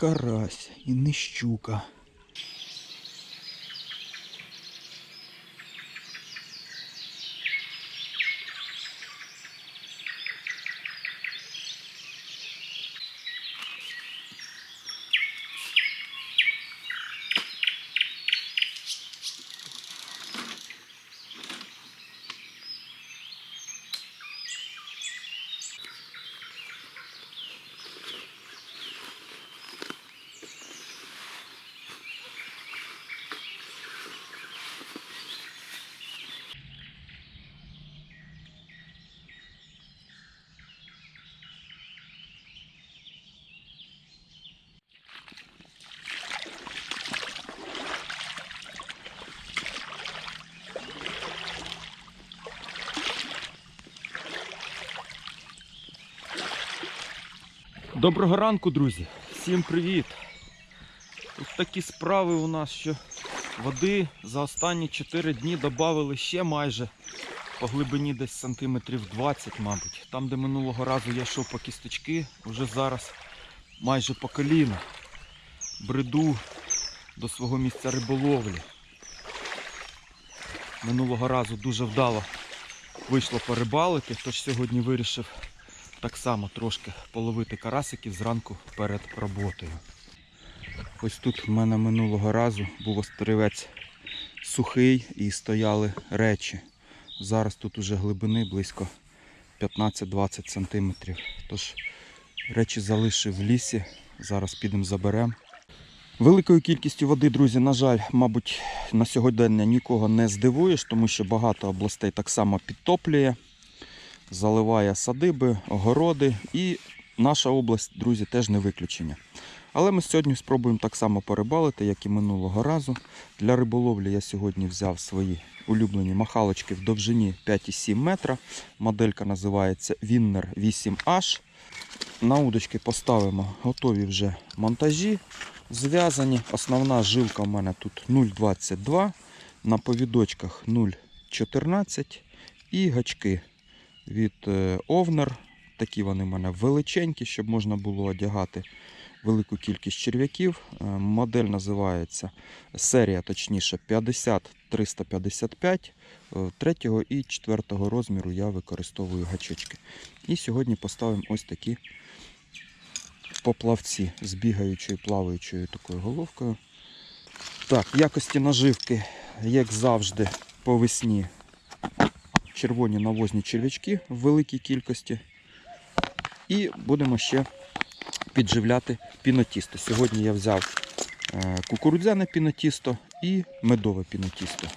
карась і не щука. Доброго ранку, друзі! Всім привіт! Тут такі справи у нас, що води за останні 4 дні додали ще майже по глибині десь сантиметрів 20, мабуть. Там, де минулого разу я йшов по кісточки, вже зараз майже по коліна. Бреду до свого місця риболовлі. Минулого разу дуже вдало вийшло порибалити, тож сьогодні вирішив так само трошки половити карасиків зранку перед роботою. Ось тут в мене минулого разу був острівець сухий і стояли речі. Зараз тут уже глибини близько 15-20 см. Тож речі залишив в лісі. Зараз підемо заберемо. Великою кількістю води, друзі, на жаль, мабуть, на сьогодення нікого не здивуєш, тому що багато областей так само підтоплює заливає садиби, огороди і наша область, друзі, теж не виключення. Але ми сьогодні спробуємо так само порибалити, як і минулого разу. Для риболовлі я сьогодні взяв свої улюблені махалочки в довжині 5,7 метра. Моделька називається Winner 8H. На удочки поставимо готові вже монтажі. Зв'язані. Основна жилка в мене тут 0,22, на повідочках 0,14 і гачки від е, Овнер. Такі вони в мене величенькі, щоб можна було одягати велику кількість черв'яків. Е, Модель називається серія, точніше, 50-355. Е, Третього і четвертого розміру я використовую гачечки. І сьогодні поставимо ось такі поплавці з бігаючою, плаваючою такою головкою. Так, якості наживки, як завжди, по весні червоні навозні черв'ячки в великій кількості. І будемо ще підживляти пінотісто. Сьогодні я взяв е, кукурудзяне пінотісто і медове пінотісто.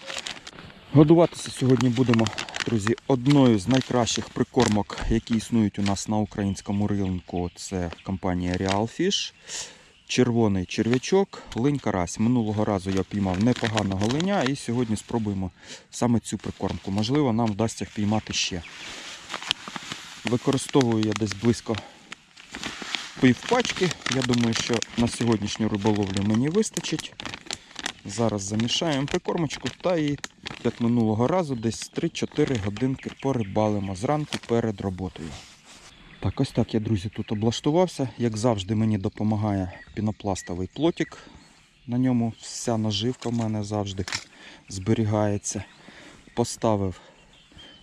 Годуватися сьогодні будемо, друзі, одною з найкращих прикормок, які існують у нас на українському ринку. Це компанія Real Fish. Червоний черв'ячок, линь карась. Минулого разу я піймав непоганого линя і сьогодні спробуємо саме цю прикормку. Можливо, нам вдасться впіймати ще. Використовую я десь близько пів пачки. Я думаю, що на сьогоднішню риболовлю мені вистачить. Зараз замішаємо прикормочку та і, як минулого разу, десь 3-4 годинки порибалимо зранку перед роботою. Так, ось так я, друзі, тут облаштувався. Як завжди, мені допомагає пінопластовий плотик. На ньому вся наживка в мене завжди зберігається. Поставив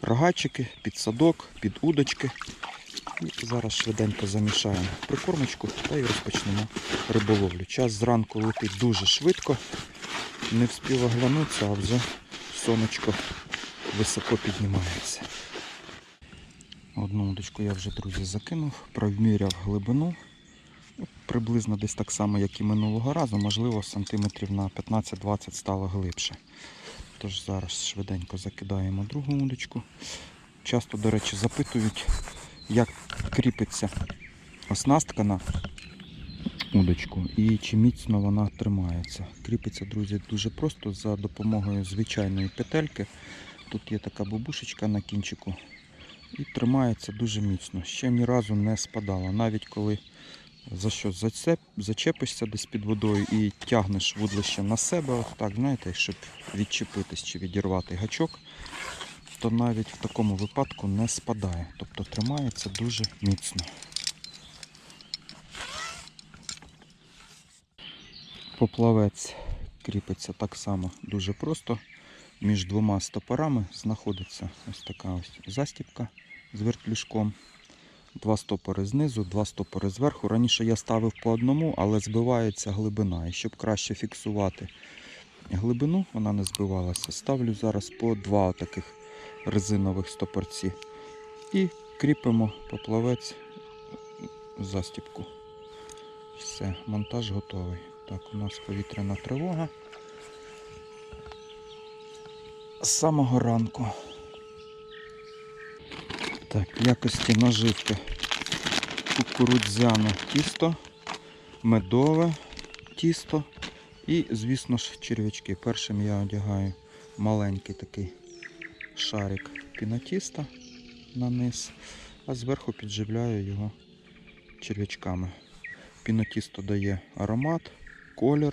рогачики, під садок, під удочки. І зараз швиденько замішаємо прикормочку та й розпочнемо риболовлю. Час зранку летить дуже швидко. Не встиг оглянутися, а вже сонечко високо піднімається. Одну удочку я вже, друзі, закинув, провміряв глибину. Ну, Приблизно десь так само, як і минулого разу, можливо, сантиметрів на 15-20 стало глибше. Тож зараз швиденько закидаємо другу удочку. Часто, до речі, запитують, як кріпиться оснастка на удочку і чи міцно вона тримається. Кріпиться, друзі, дуже просто за допомогою звичайної петельки. Тут є така бабушечка на кінчику і тримається дуже міцно. Ще ні разу не спадала. Навіть коли за що зачепишся десь під водою і тягнеш вудлище на себе, так, знаєте, щоб відчепитись чи відірвати гачок, то навіть в такому випадку не спадає. Тобто тримається дуже міцно. Поплавець кріпиться так само дуже просто. Між двома стопорами знаходиться ось така ось застіпка з вертлюжком. Два стопори знизу, два стопори зверху. Раніше я ставив по одному, але збивається глибина. І щоб краще фіксувати глибину, вона не збивалася. Ставлю зараз по два таких резинових стопорці. І кріпимо поплавець застіпку. Все, монтаж готовий. Так, у нас повітряна тривога. З самого ранку. Так, якості наживки кукурудзяне тісто, медове тісто і, звісно ж, черв'ячки. Першим я одягаю маленький такий шарик пінотіста на низ, а зверху підживляю його черв'ячками. Пінотісто дає аромат, колір,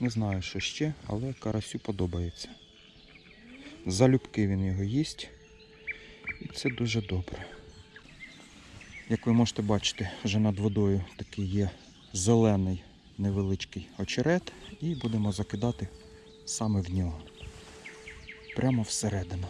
не знаю, що ще, але карасю подобається. Залюбки він його їсть. І це дуже добре. Як ви можете бачити, вже над водою такий є зелений невеличкий очерет, і будемо закидати саме в нього. Прямо всередину.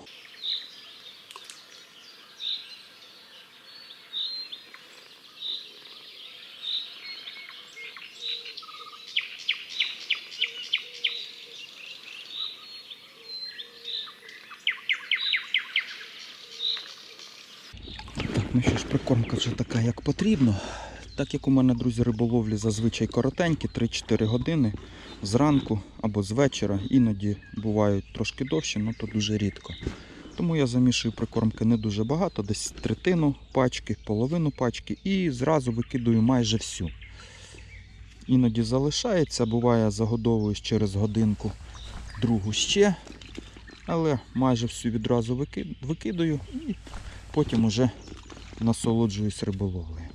Ну що ж, прикормка вже така, як потрібно. Так як у мене, друзі, риболовлі зазвичай коротенькі, 3-4 години зранку або з вечора, іноді бувають трошки довші, але то дуже рідко. Тому я замішую прикормки не дуже багато, десь третину пачки, половину пачки і зразу викидую майже всю. Іноді залишається, буває загодовуюсь через годинку другу ще, але майже всю відразу викид- викидаю і потім уже насолоджуюсь риболовлею.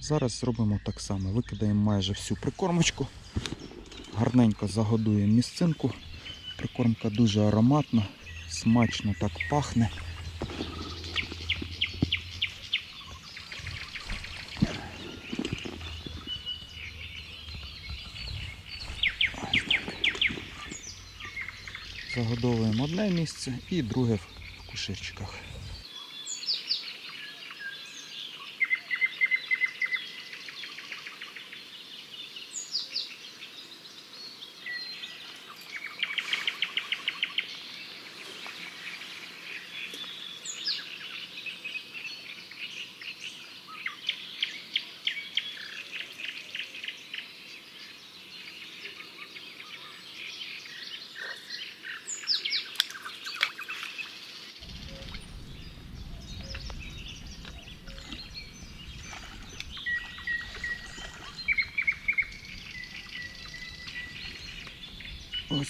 Зараз зробимо так само. Викидаємо майже всю прикормочку. Гарненько загодуємо місцинку. Прикормка дуже ароматна, смачно так пахне. Загодовуємо одне місце і друге в куширчиках.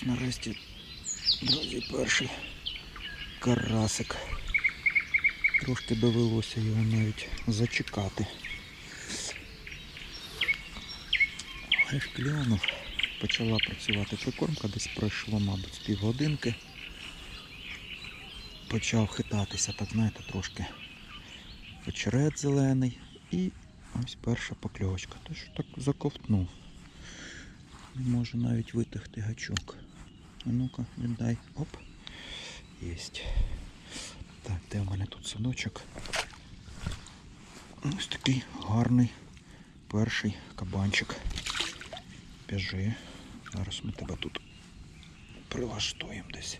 Нарешті, друзі, перший карасик. Трошки довелося його навіть зачекати. Але ж. Почала працювати прикормка, десь пройшло, мабуть, півгодинки. Почав хитатися, так знаєте, трошки очерет зелений і ось перша покльовочка. Тож так заковтнув. Не можу навіть витягти гачок. А ну-ка, віддай. Оп. Єсть. Так, де в мене тут садочок? Ось такий гарний перший кабанчик. Біжи. Зараз ми тебе тут прилаштуємо десь.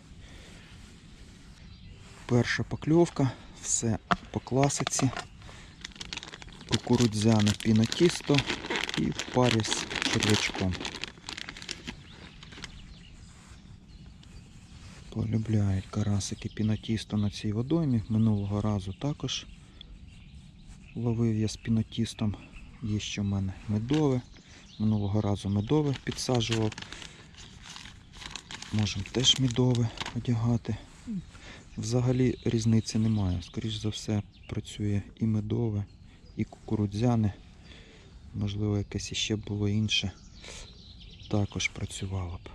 Перша покльовка, все по класиці. Кукурудзяне пінотісто і парі з черв'ячком. Полюбляють карасики пінотісто на цій водоймі. Минулого разу також ловив я з пінотістом. Є ще в мене медове. Минулого разу медове підсаджував. Можемо теж медове одягати. Взагалі різниці немає. Скоріш за все працює і медове, і кукурудзяне. Можливо, якесь іще було інше. Також працювало б.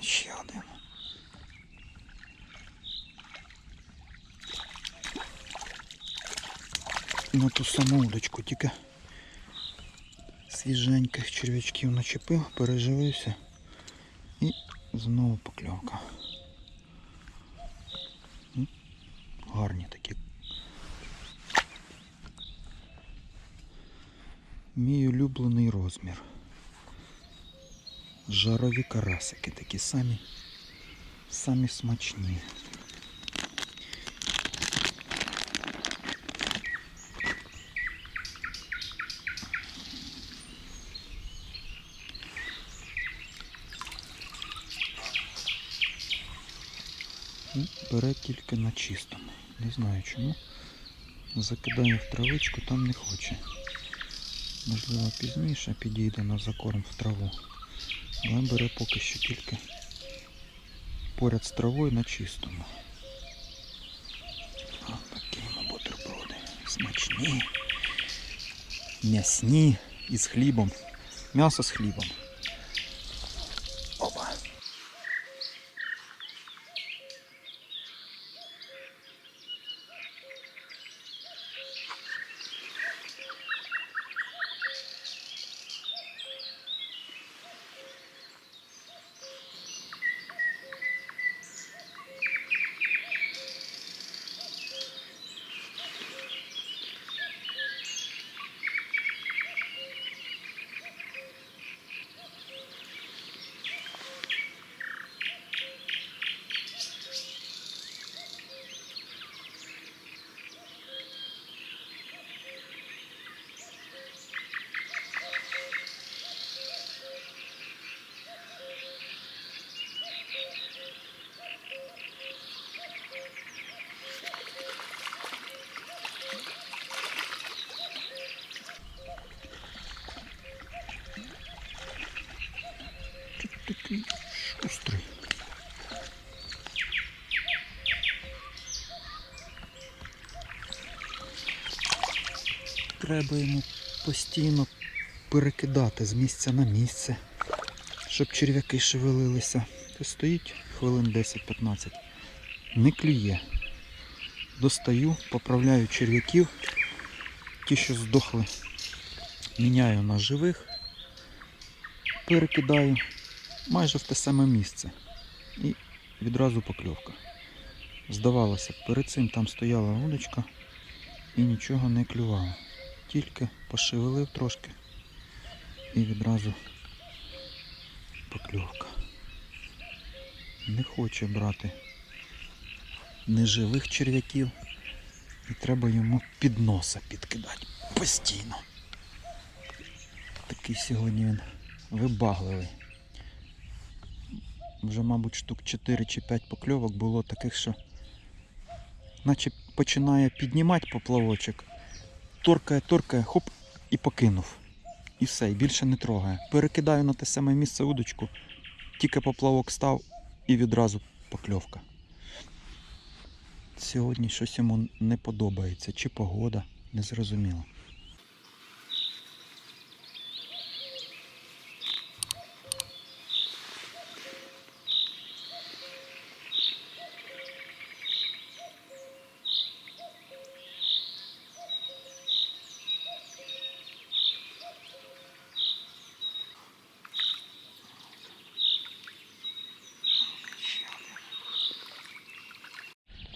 Ще один. На ту саму удочку, тільки свіженьких черв'ячків начепив, переживився і знову покльовка. Гарні такі. Мій улюблений розмір. Жарові карасики такі самі, самі смачні. Ну, Бере тільки на чистому. Не знаю чому. Закидає в травичку, там не хоче. Можливо, пізніше підійде на закорм в траву. Але бере поки що тільки поряд з травою на чистому. А такі ми бутерброди. Смачні, м'ясні і з хлібом. М'ясо з хлібом. Такий шустрий. Треба йому постійно перекидати з місця на місце, щоб черв'яки шевелилися. То стоїть хвилин 10-15. Не клює. Достаю, поправляю черв'яків. Ті, що здохли, міняю на живих, перекидаю майже в те саме місце. І відразу покльовка. Здавалося, перед цим там стояла удочка і нічого не клювало. Тільки пошевелив трошки і відразу покльовка. Не хоче брати неживих черв'яків і треба йому під носа підкидати постійно. Такий сьогодні він вибагливий. Вже, мабуть, штук 4 чи 5 покльовок було таких, що наче починає піднімати поплавочок, торкає, торкає, хоп, і покинув. І все, і більше не трогає. Перекидаю на те саме місце удочку, тільки поплавок став і відразу покльовка. Сьогодні щось йому не подобається, чи погода, не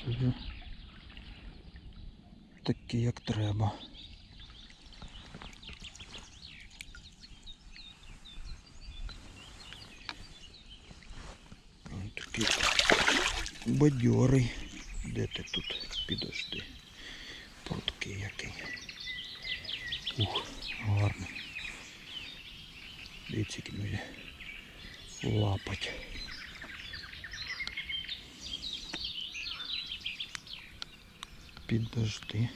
Вже Такі як треба. Ой, Такий бадьорий. Де ти тут? Підожди. Пруткий який. Ух, гарний. Дивіться, які друзі. Лапать. Підожди.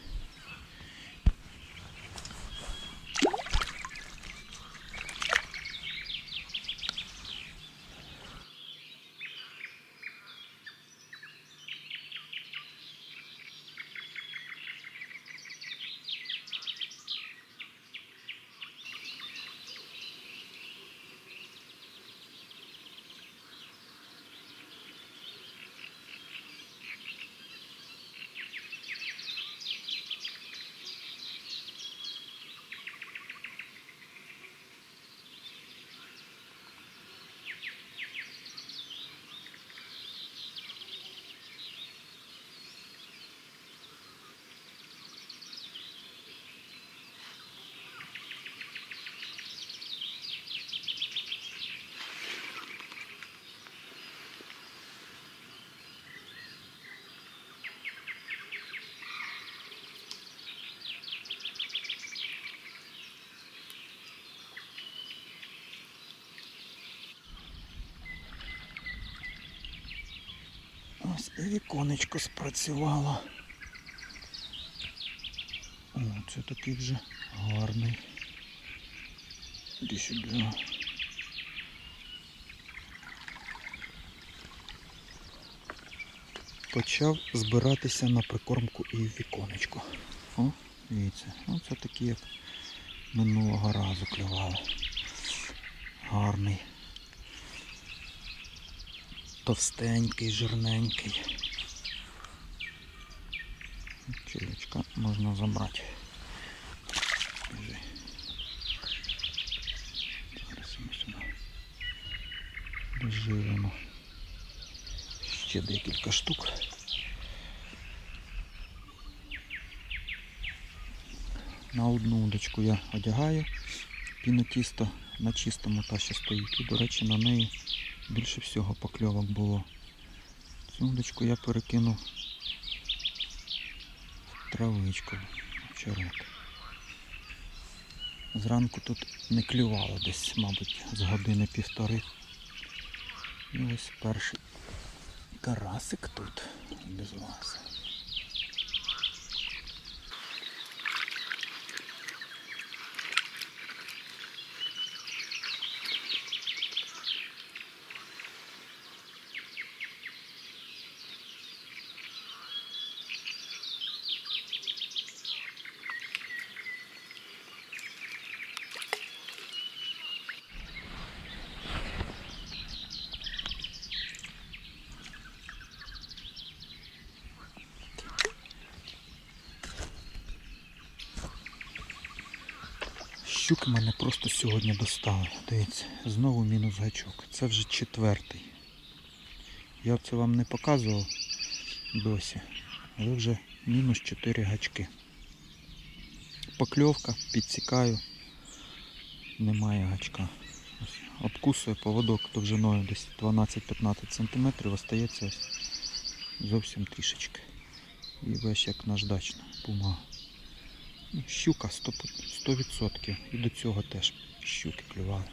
І віконечко спрацювало. О, це такий вже гарний. Іди сюди. Почав збиратися на прикормку і в віконечко. О, дивіться, оце такі, як минулого разу клювали. Гарний. Товстенький, жирненький. Червячка можна забрати. Зараз ми сюди. Доживемо. Ще декілька штук. На одну удочку я одягаю пінотісто на чистому та що стоїть. І, до речі, на неї більше всього покльовок було. Цю удочку я перекинув в травичку вчорок. Зранку тут не клювало десь, мабуть, з години півтори. І ось перший карасик тут без вас. Щуки мене просто сьогодні достали. Дивіться, знову мінус гачок. Це вже четвертий. Я це вам не показував досі, але вже мінус 4 гачки. Покльовка, підсікаю, немає гачка. Обкусує поводок довжиною десь 12-15 см, остається зовсім трішечки. І весь як наждачна бумага. Щука 100%, 100%. І до цього теж щуки клювали.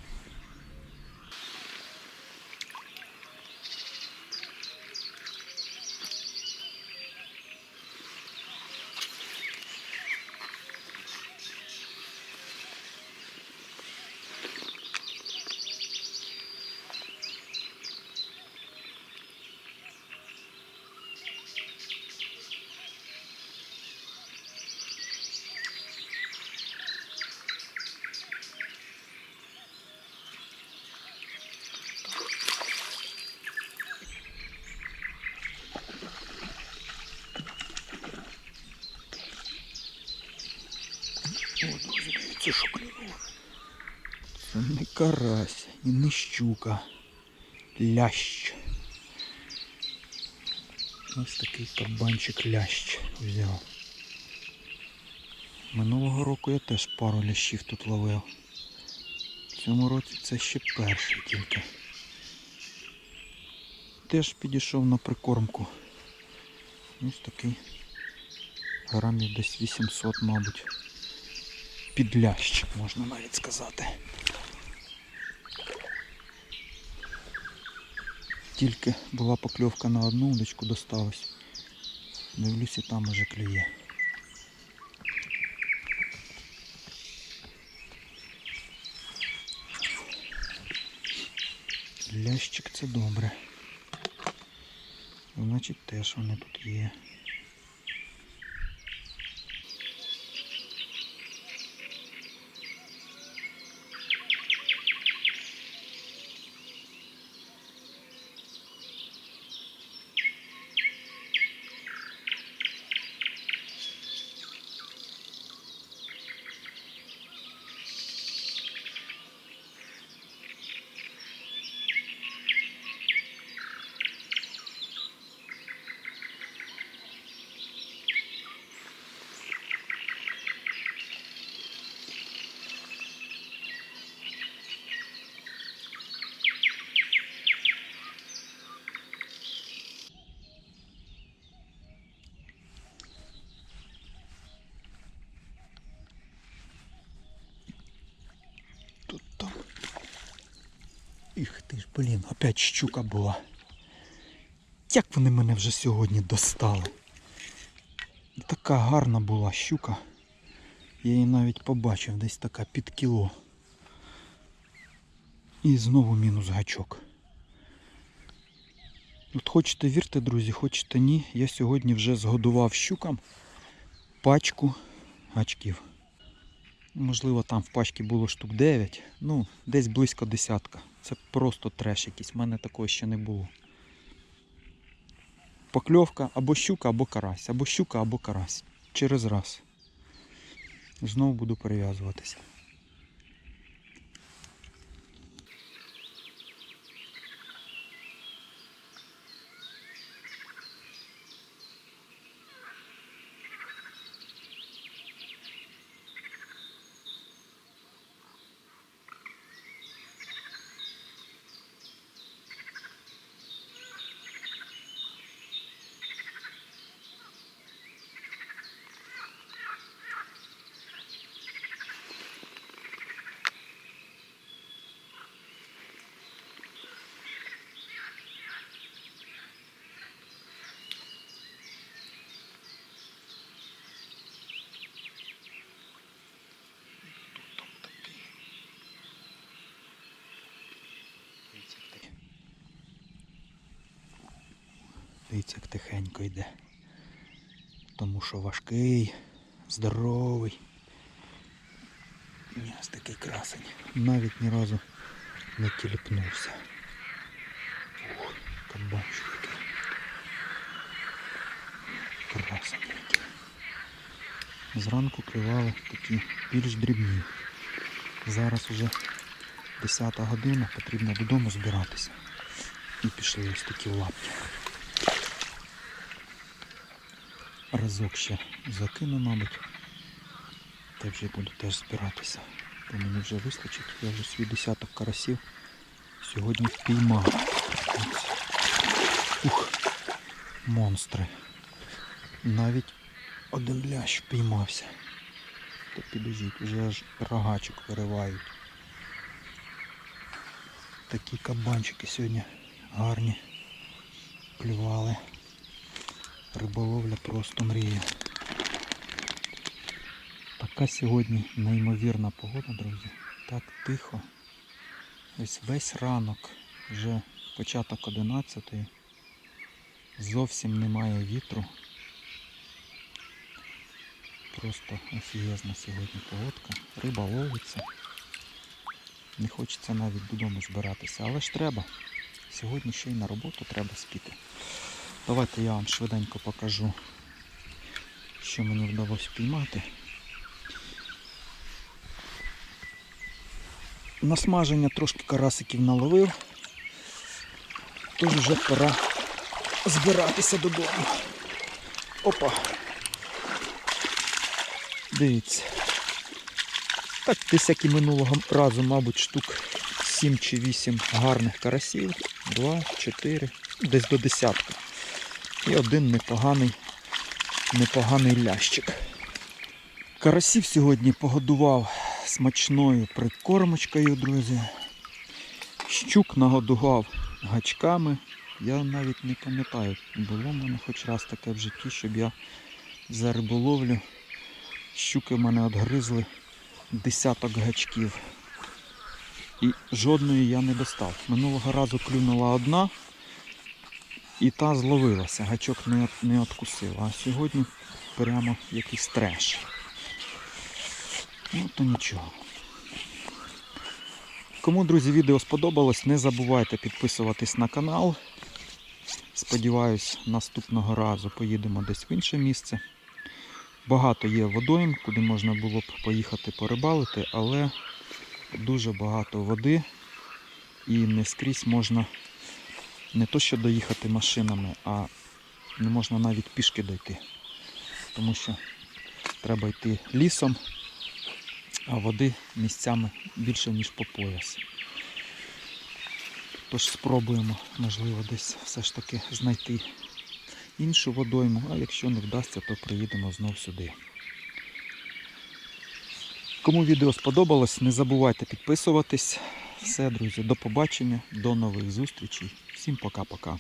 О, друзі, дивіться, що клюнуло. Це не карась і не щука. Лящ. Ось такий кабанчик лящ взяв. Минулого року я теж пару лящів тут ловив. В цьому році це ще перший тільки. Теж підійшов на прикормку. Ось такий грамів десь 800, мабуть підлящик, можна навіть сказати. Тільки була покльовка на одну удочку досталась. Дивлюся, там уже клює. Лящик це добре. Значить теж вони тут є. Тут там. Их ты ж, блин, опять щука была. Як вони мене вже сьогодні достали? Така гарна була щука. Я її навіть побачив, десь така під кіло. І знову мінус гачок. От хочете вірте, друзі, хочете ні. Я сьогодні вже згодував щукам пачку гачків. Можливо, там в пачці було штук 9, ну, десь близько десятка. Це просто треш якийсь, в мене такого ще не було. Покльовка або щука, або карась, або щука, або карась. Через раз. Знову буду перев'язуватися. Дивіться, як тихенько йде. Тому що важкий, здоровий. І ось такий красень. Навіть ні разу не тіліпнувся. Ух, кабанчик який. Красень який. Зранку клювали такі більш дрібні. Зараз уже 10 година, потрібно додому збиратися. І пішли ось такі лапки. Разок ще закину, мабуть. Та вже буду теж збиратися. Бо мені вже вистачить. Я вже свій десяток карасів сьогодні впіймав. Ух, монстри. Навіть один лящ впіймався. То підожіть, вже аж рогачок виривають. Такі кабанчики сьогодні гарні. Клювали. Риболовля просто мрія. Така сьогодні неймовірна погода, друзі. Так тихо. Ось весь ранок, вже початок 11 Зовсім немає вітру. Просто офігезна сьогодні погодка. Риба ловиться. Не хочеться навіть додому збиратися, але ж треба. Сьогодні ще й на роботу треба спіти. Давайте я вам швиденько покажу, що мені вдалося піймати. На смаження трошки карасиків наловив, тож вже пора збиратися додому. Опа. Дивіться. Так, десь і минулого разу, мабуть, штук 7 чи 8 гарних карасів. 2, 4, десь до десятка. І один непоганий, непоганий лящик. Карасів сьогодні погодував смачною прикормочкою, друзі. Щук нагодував гачками. Я навіть не пам'ятаю, було в мене хоч раз таке в житті, щоб я за риболовлю щуки в мене отгризли десяток гачків. І жодної я не достав. Минулого разу клюнула одна і та зловилася, гачок не, не откусив. А сьогодні прямо якийсь треш. Ну то нічого. Кому, друзі, відео сподобалось, не забувайте підписуватись на канал. Сподіваюсь, наступного разу поїдемо десь в інше місце. Багато є водойм, куди можна було б поїхати порибалити, але дуже багато води і не скрізь можна не то що доїхати машинами, а не можна навіть пішки дойти. Тому що треба йти лісом, а води місцями більше, ніж по пояс. Тож спробуємо, можливо, десь все ж таки знайти іншу водойму, а якщо не вдасться, то приїдемо знов сюди. Кому відео сподобалось, не забувайте підписуватись. Все, друзі, до побачення, до нових зустрічей. Всім пока-пока.